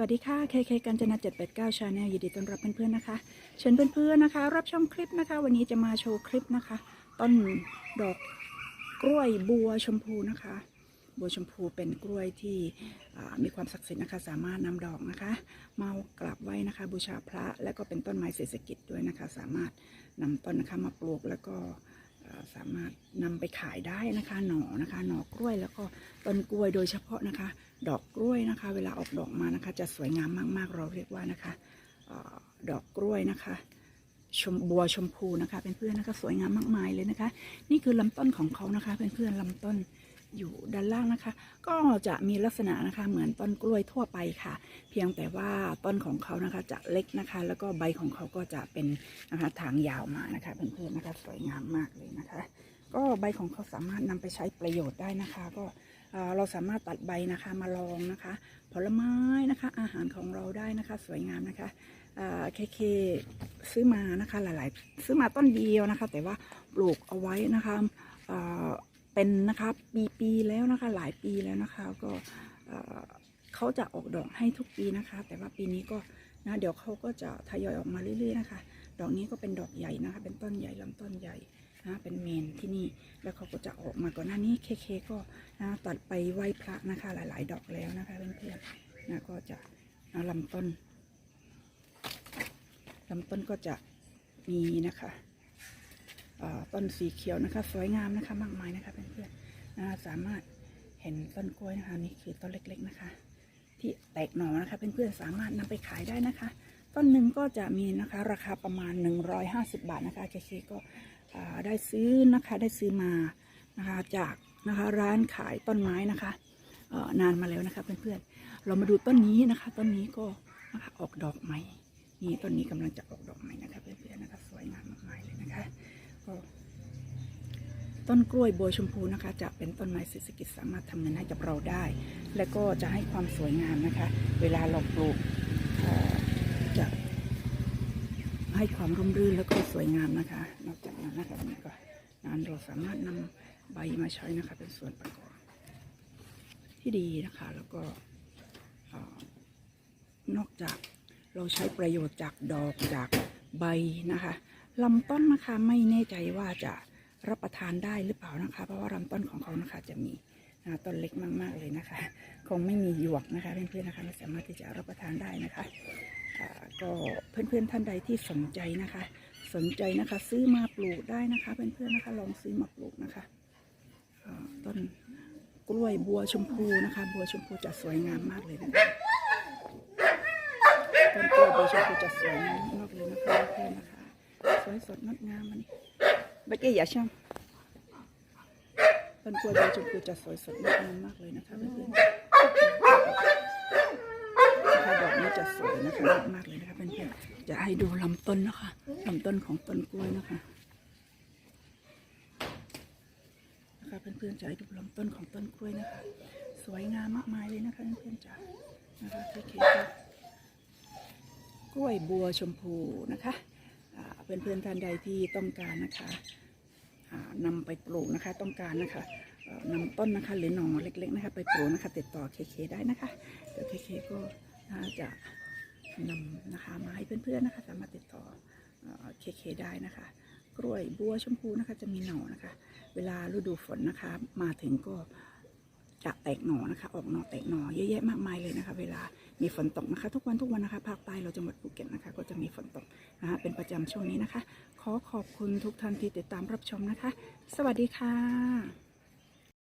วัสดีค่ะ KK กัญจนา789 Channel ยินดีต้อนรับเพื่อนๆนะคะ เชิญเพื่อนๆนะคะ รับชมคลิปนะคะ วันนี้จะมาโชว์คลิปนะคะ ต้นดอกกล้วยบัวชมพูนะคะ บัวชมพูเป็นกล้วยที่มีความศักดิ์สิทธิ์นะคะ สามารถนำดอกนะคะ มากราบไหว้นะคะ บูชาพระและก็เป็นต้นไม้เศรษฐกิจด้วยนะคะ สามารถนำต้นนะคะมาปลูกแล้วก็ สามารถนำไปขายได้นะคะ หน่อนะคะ หน่อกล้วยแล้วก็ต้นกล้วยโดยเฉพาะนะคะ ดอกกล้วยนะคะ เวลาออกดอกมานะคะ จะสวยงามมากๆ เราเรียกว่านะคะออดอกกล้วยนะคะ ชมบัวชมพูนะคะเป็นเพื่อนนะคะสวยงามมากมายเลยนะคะ นี่คือลำต้นของเขานะคะเพื่อนๆลำต้น อยู่ด้านล่างนะคะ ก็จะมีลักษณะนะคะเหมือนต้นกล้วยทั่วไปค่ะ เพียงแต่ว่าต้นของเขานะคะจะเล็กนะคะ แล้วก็ใบของเขาก็จะเป็นนะคะทางยาวมานะคะเพื่อนๆนะคะสวยงามมากเลยนะคะ ก็ใบของเขาสามารถนำไปใช้ประโยชน์ได้นะคะ ก็เอ่อเราสามารถตัดใบนะคะมาลองนะคะ ผลไม้นะคะ อาหารของเราได้นะคะ สวยงามนะคะเคเคซื้อมานะคะหลายๆ ซื้อมาต้นเดียวนะคะ แต่ว่าปลูกเอาไว้นะคะ เป็นนะคะปีๆแล้วนะคะหลายปีแล้วนะคะ ก็เขาจะออกดอกให้ทุกปีนะคะ แต่ว่าปีนี้ก็นะเดี๋ยวเขาก็จะทยอยออกมาเรื่อยๆนะคะ ดอกนี้ก็เป็นดอกใหญ่นะคะ เป็นต้นใหญ่ลำต้นใหญ่นะเป็นเมนที่นี่แล้วเขาก็จะออกมาก่อนหน้านี้เคเคก็นะตัดไปไหว้พระนะคะ หลาย ๆ ดอกแล้วนะคะเพื่อนๆนะก็จะนะลำต้นลำต้นก็จะมีนะคะ ต้นสีเขียวนะคะ สวยงามนะคะมากมายนะคะเพื่อนๆนะสามารถเห็นต้นกล้วยนะคะนี่คือต้นเล็ก ๆนะคะ ที่แตกหน่อนะคะเพื่อนๆสามารถนำไปขายได้นะคะ ต้นหนึ่งก็จะมีนะคะราคาประมาณ 150 บาทนะคะเคเคก็ได้ซื้อนะคะได้ซื้อมานะคะจากนะคะร้านขายต้นไม้นะคะนานมาแล้วนะคะเพื่อนๆเรามาดูต้นนี้นะคะ ต้นนี้ก็นะคะออกดอกใหม่นี่ต้นนี้กำลังจะออกดอกใหม่นะคะเพื่อนๆนะคะสวยงามมากมายเลยนะคะก็ ต้นกล้วยบัวชมพูนะคะ จะเป็นต้นไม้เศรษฐกิจสามารถทำเงินให้กับเราได้ และก็จะให้ความสวยงามนะคะ เวลาเราปลูกจะให้ความร่มรื่นแล้วก็สวยงามนะคะ นอกจากนั้นนะคะนี่ก็นั้นเราสามารถนำใบมาใช้นะคะ เป็นส่วนประกอบที่ดีนะคะ แล้วก็นอกจากเราใช้ประโยชน์จากดอกจากใบนะคะลำต้นนะคะไม่แน่ใจว่าจะ รับประทานได้หรือเปล่านะคะ เพราะว่าลำต้นของเขานะคะจะมีะต้นเล็กมากๆเลยนะคะ คงไม่มีหยวกนะคะเพื่อนๆนะคะไม่สามารถที่จะรับประทานได้นะคะก็เพื่อนๆท่านใดที่สนใจนะคะ สนใจนะคะ ซื้อมาปลูกได้นะคะ เพื่อนๆนะคะลองซื้อมาปลูกนะคะต้นกล้วยบัวชมพูนะคะ บัวชมพูจะสวยงามมากเลยนะคะต้นกล้วยบัวชมพูจะสวยงามมากเลยนะคะเพื่อนๆนะคะ สวยสดงดงามมัน เบกเกี้อย่าช่างต้นกล้วยบัวชมพูจะสวยสดงดงามมากเลยนะคะเพื่อนๆดอกนี้จะสวยนะคะมากเลยนะคะเพื่อนๆจะให้ดูลำต้นนะคะลำต้นของต้นกล้วยนะคะนะคะเพื่อนๆจะให้ดูลำต้นของต้นกล้วยนะคะ สวยงามมากมายเลยนะคะเพื่อนๆจ้ะนะคะที่เคกกล้วยบัวชมพูนะคะ เพื่อนๆท่านใดที่ต้องการนะคะอ่านำไปปลูกนะคะต้องการนะคะนำต้นนะคะหรือหน่อเล็ก ๆ นะคะ ไปปลูกนะคะ ติดต่อเคเคได้นะคะเดี๋ยวเคเคก็จะนำนะคะมาให้เพื่อนๆนะคะ สามารถติดต่อเคเคได้นะคะ กล้วยบัวชมพูนะคะจะมีหน่อนะคะ เวลาฤดูฝนนะคะ มาถึงก็ จะแตกหน่อนะคะ ออกหน่อแตกหน่อเยอะแยะมากมายเลยนะคะ เวลามีฝนตกนะคะ ทุกวันทุกวันนะคะภาคใต้เราจังหวัดภูเก็ตนะคะ ก็จะมีฝนตกนะคะเป็นประจำช่วงนี้นะคะ ขอขอบคุณทุกท่านที่ติดตามรับชมนะคะ สวัสดีค่ะ